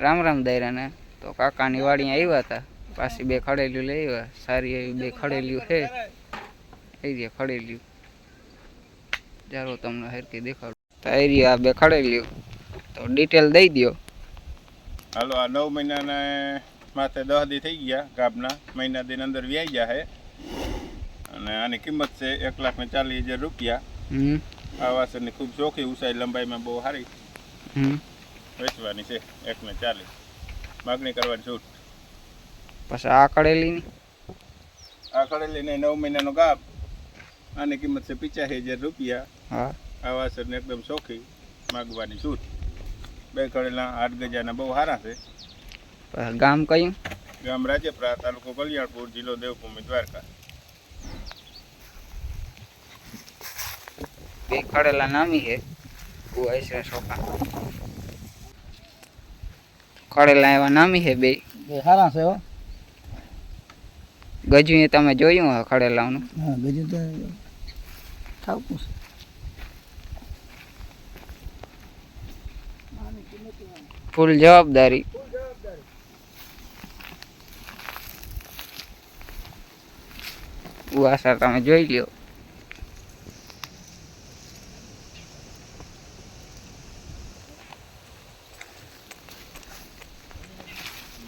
રામ રામ દાયરાને. તો કાકાની વાડી આવ્યા હતા. પાછી બે ખડેલું લઈ આવ્યા. સારી એવી બે ખડેલું છે. એ જે ખડેલું ચાલો તમને હરકી દેખાડું. તો એ આ બે ખડેલું તો ડિટેલ દઈ દ્યો. હાલો આ નવ મહિનાના માથે દહ દી થઈ ગયા ગાબના. મહિના દિન અંદર વ્યાઈ ગયા છે અને આની કિંમત છે એક લાખ ને ચાલીસ હજાર રૂપિયા. આ વાસણની ખૂબ ચોખ્ખી ઊંચાઈ લંબાઈમાં બહુ સારી. વેચવાની છે એક ને ચાલીસ. માગણી કરવાની છૂટ. પછી આ ખડેલીની આ કડેલીને નવ મહિનાનો ગાપ આની કિંમત છે પિચાસી હજાર રૂપિયા. હા. આ વાસણને એકદમ ચોખ્ખી માગવાની છૂટ. બે કડેલા આઠ ગજાના બહુ સારા છે. ગામ કયું? ગામ રાજપરા તાલુકો કલ્યાણપુર જિલ્લો દેવભૂમિ દ્વારકા. બે ખડેલા નામી છે. કુવાય છે સોકા ખડેલા એવા નામી છે બે. બે સારા છે હો. ગજુ એ તમે જોયું હે ખડેલાનું હા બીજું તો થાવતું છે. ફૂલ જવાબદારી. ઉવાસા તમે જોઈ લ્યો.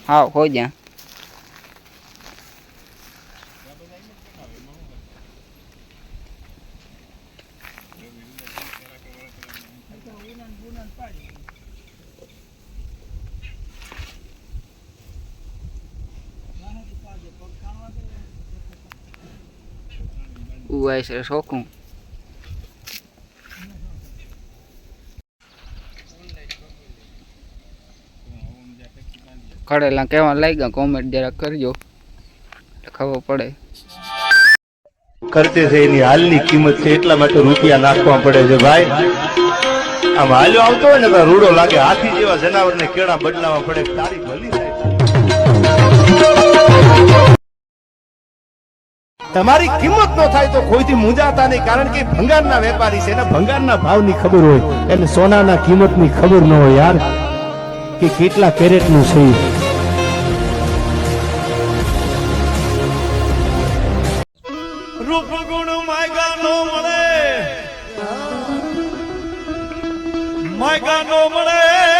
હા હો જા ઉવાય છે શોખું. ખડેલા કેવા લાગ્યા કોમેન્ટ જરા કરજો. ખબર પડે. કરતે છે એની હાલની કિંમત છે, એટલા માટે રૂપિયા નાખવા પડે છે ભાઈ. આમ હાલ્યો આવતો હોય ને તો રૂડો લાગે, હાથી જેવા જનાવરને કેળા બદલાવા પડે, તારી ભલી તમારી કિંમત નો થાય તો કોઈથી મુંજાતા નહીં, કારણ કે ભંગારના વેપારી છે એને ભંગારના ભાવની ખબર હોય. એને સોનાના કિંમતની ખબર ન હોય યાર, કે કેટલા કેરેટનું છે રૂપ ગુણ માયગા નો મળે. માયગા નો મળે.